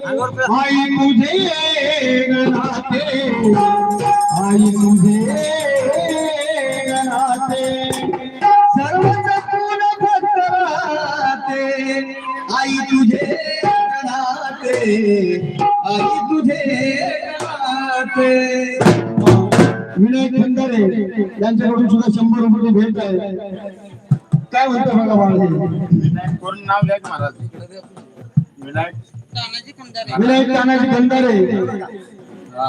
आई मुझे गनाते आई मुझे गनाते सर्व पूर्ण भक्तराते आई तुझे गनाते आई तुझे गनाते विनायक खंडारे यांच्याकडून सुद्धा शंभर रुपये भेट आहे. काय म्हणतो बघा महाराज पूर्ण नाव घ्या महाराज. विनायक विनायक तानाजी खंडारे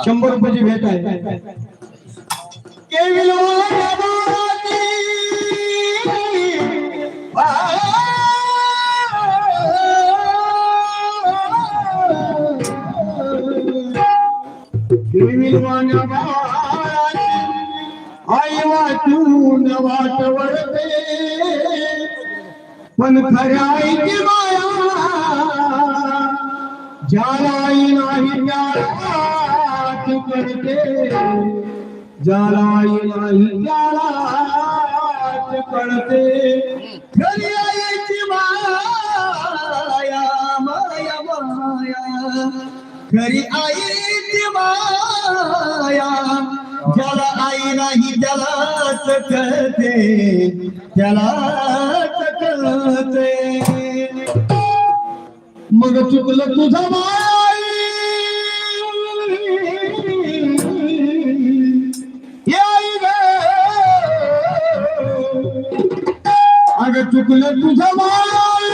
शंभर रुपयाची भेट केविल आई वाचून वाट वळते पण खऱ्या ज्याला आई नाही त्यालाच करते. ज्याला आई नाही त्यालाच करते. घरी आईची माया माया माया. खरी आईची माया ज्याला आई नाही त्यालाच कळते त्यालाच कळते मग चुकलं तुझं माई ये आई ग अगं चुकलं तुझं माई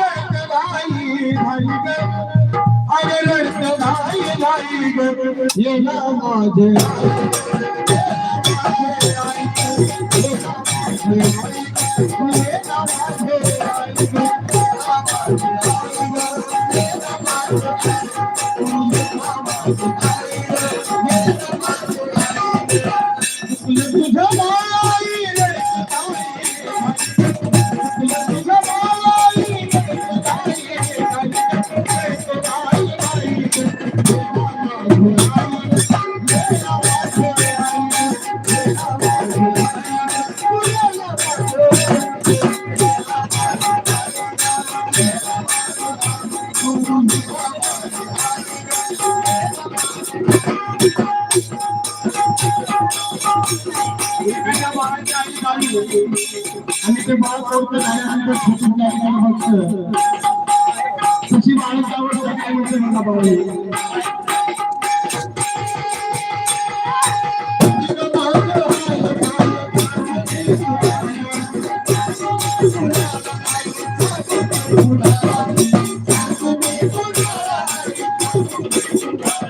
रक्तदाई झाली ग अगं रक्तदाई झाली ग ये ना माझे तुझं आणि ते बाळ कोणतं झाल्यानंतर सचिन जायचं फक्त तशी बाळाची अवस्था काय होते? मला बाबा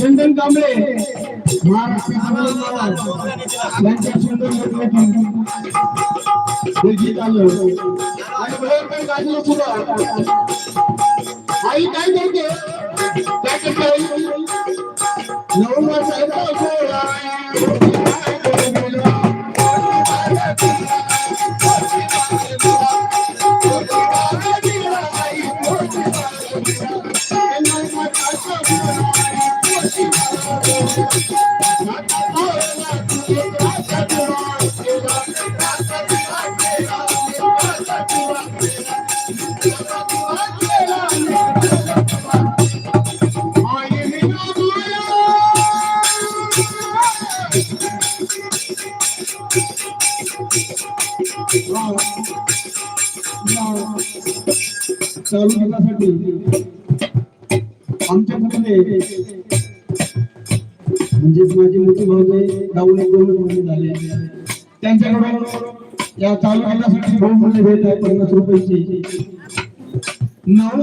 चंदन कांबळे महाराष्ट्र यांच्या सुंदर लेखनातून हे गीत आलं आणि भयंकर गाजलं सुद्धा आई काय करते काय करते आई? चालू करण्यासाठी आमच्या मध्ये म्हणजेच माझे मोठे भाऊ डाऊन दोन झाले. त्यांच्याकडून या चालू करण्यासाठी दोन मुले भेट आहे पन्नास रुपयाची. नऊ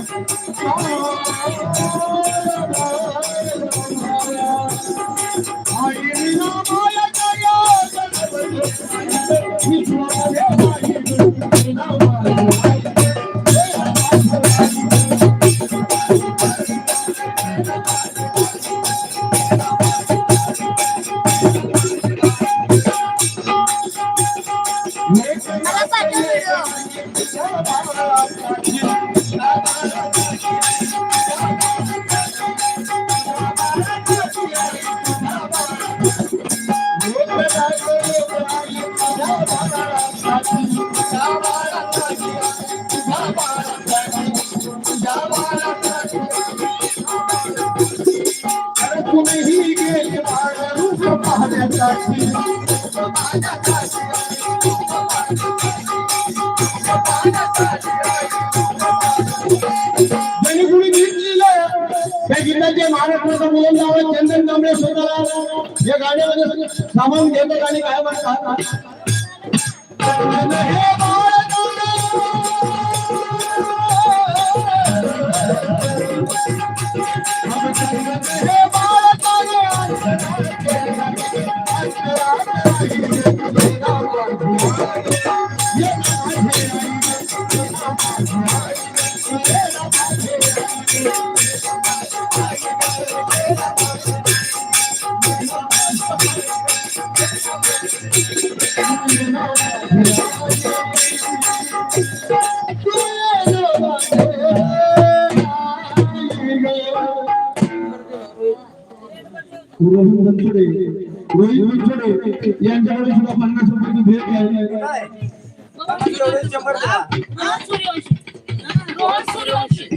मला गीताचे महाराष्ट्राचं मुलं नाव चंदन कांबळे स्वतःला या गाण्यामध्ये सामान घेतं आणि काय म्हणतात हे रोहित बनसोडे रोहित बनसोडे यांच्याकडे सुद्धा पन्नास रुपयाची भेट आहे एवढे शंभर द्या. हा सूर्यवंशी